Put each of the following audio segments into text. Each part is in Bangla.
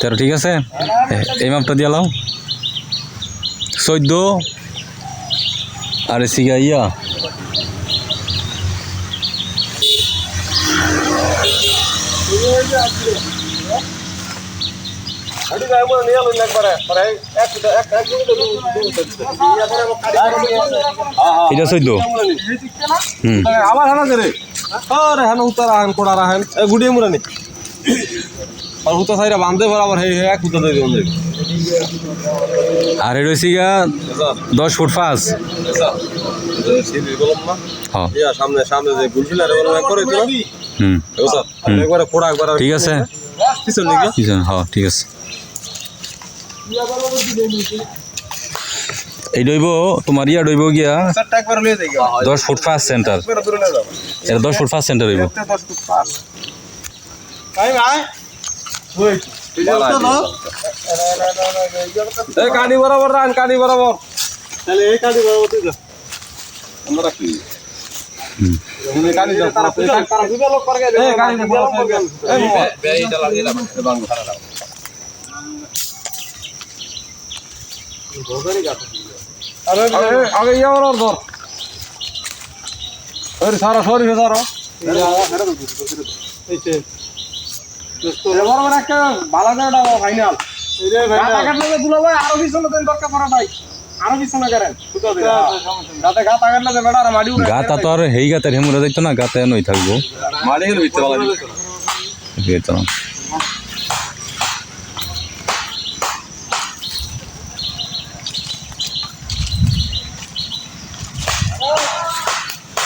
তেরো ঠিক আছে? এই মাপটা দিয়ে লাও। চোদ্দ। আর সিগা ইয়া। এটা হানা করে আরে হানা উতারা হান কোড়া রাহেন এ গুডিয়ে মুরানি আর হুতা সাইরা বান্ধে বরাবর হে হে এক হুতা দিয়ে দিন আর এটা দশ ফুট পাঁচ। হ্যাঁ। সামনে সামনে যে করে হুম। আছে। পিছন ঠিক আছে হ্যাঁ ঠিক আছে। এই ডইব তোমার ইয়া ডইব গিয়া দশ ফুট পাঁচ সেন্টার এটা দশ ফুট পাঁচ সেন্টার হইব একটা 10 ফুট পার ভাই ভাই। ওই এই কানি বরাবর রান কানি বরাবর তাহলে এই কানি বরাবর তুই যা। আমরা কি কানি তারা করে আরে আগে ইয়া বরাবর ধর আরে সারা সরি সারা বরাবর একটা বালা দেওয়াটা ফাইনাল গাতা কাটলে দুলা ভাই আরও পিছনে দেন দরকার পড়া ভাই আরও পিছনে করেন গাতে গাতা তো আর হেই গাতার হেমুরা যাইতো না গাতে নই থাকব। মাটি হলো ভিতরে বালা এই তো ও বাংলা আসছে না না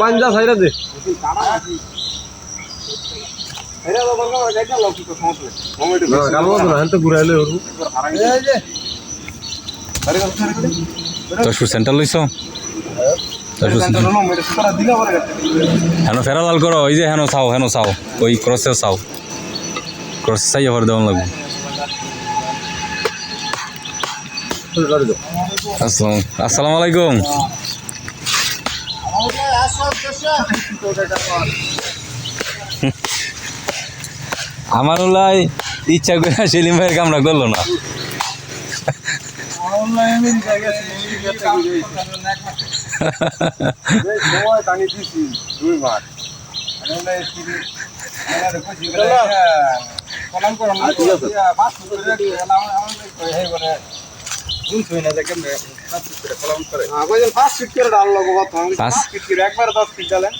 পাঞ্জা সাইরা দে। না হ্যাঁ সেন্টার লইছ? সেন্টার হেন ফেরা লাল করো ওই যে হেন চাও হেন চাও ওই ক্রসে চাও। ক্রস চাই আবার দেওয়ান লাগবে। আসসালাম আসসালামু আলাইকুম। আমার ওলাই ইচ্ছা করে সেলিম ভাইয়ের কামরা করল না। পাঁচ ফুট করে দেখেন পাঁচ ফিট করে ডাল করে একবার দশ ফিট ডালেন